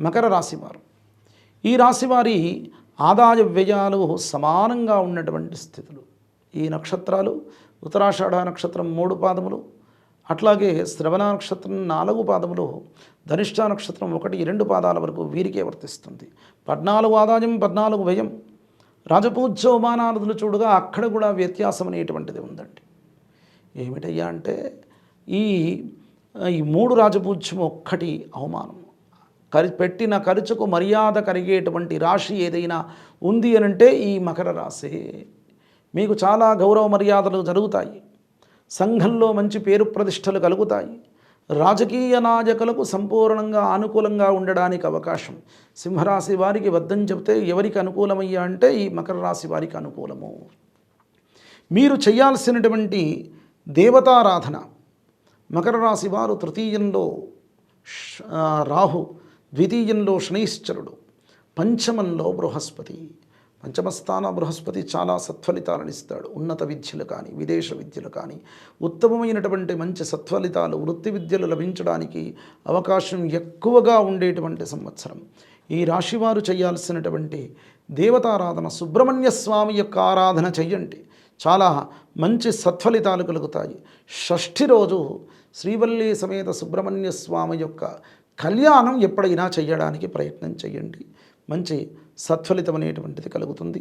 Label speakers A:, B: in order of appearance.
A: మకర రాశివారు ఈ రాశివారి ఆదాయ వ్యయాలు సమానంగా ఉన్నటువంటి స్థితులు. ఈ నక్షత్రాలు ఉత్తరాషాఢ నక్షత్రం మూడు పాదములు అట్లాగే శ్రవణ నక్షత్రం నాలుగు పాదములు ధనిష్ట నక్షత్రం ఒకటి రెండు పాదాల వరకు వీరికే వర్తిస్తుంది. పద్నాలుగు ఆదాయం పద్నాలుగు వ్యయం. రాజపూజ్యోమానాదులు చూడగా అక్కడ కూడా వ్యత్యాసం అనేటువంటిది ఉందండి. ఏమిటయ్యా అంటే ఈ ఈ మూడు రాజపూజ్యం ఒక్కటి అవమానం. కరి పెట్టిన ఖర్చుకు మర్యాద కలిగేటువంటి రాశి ఏదైనా ఉంది అని అంటే ఈ మకర రాశి. మీకు చాలా గౌరవ మర్యాదలు జరుగుతాయి. సంఘంలో మంచి పేరు ప్రతిష్టలు కలుగుతాయి. రాజకీయ నాయకులకు సంపూర్ణంగా అనుకూలంగా ఉండడానికి అవకాశం. సింహరాశి వారికి వద్దని చెప్తే ఎవరికి అనుకూలమయ్యా అంటే ఈ మకర రాశి వారికి అనుకూలము. మీరు చేయాల్సినటువంటి దేవతారాధన. మకర రాశి వారు తృతీయంలో రాహు ద్వితీయంలో శనైశ్చరుడు పంచమంలో బృహస్పతి. పంచమస్థాన బృహస్పతి చాలా సత్ఫలితాలను ఇస్తాడు. ఉన్నత విద్యలు కానీ విదేశ విద్యలు కానీ ఉత్తమమైనటువంటి మంచి సత్ఫలితాలు వృత్తి విద్యలు లభించడానికి అవకాశం ఎక్కువగా ఉండేటువంటి సంవత్సరం. ఈ రాశివారు చేయాల్సినటువంటి దేవతారాధన సుబ్రహ్మణ్య స్వామి యొక్క ఆరాధన చెయ్యండి చాలా మంచి సత్ఫలితాలు కలుగుతాయి. షష్ఠి రోజు శ్రీవల్లి సమేత సుబ్రహ్మణ్య స్వామి యొక్క కళ్యాణం ఎప్పుడైనా చేయడానికి ప్రయత్నం చేయండి మంచి సత్ఫలితం అనేటువంటిది కలుగుతుంది.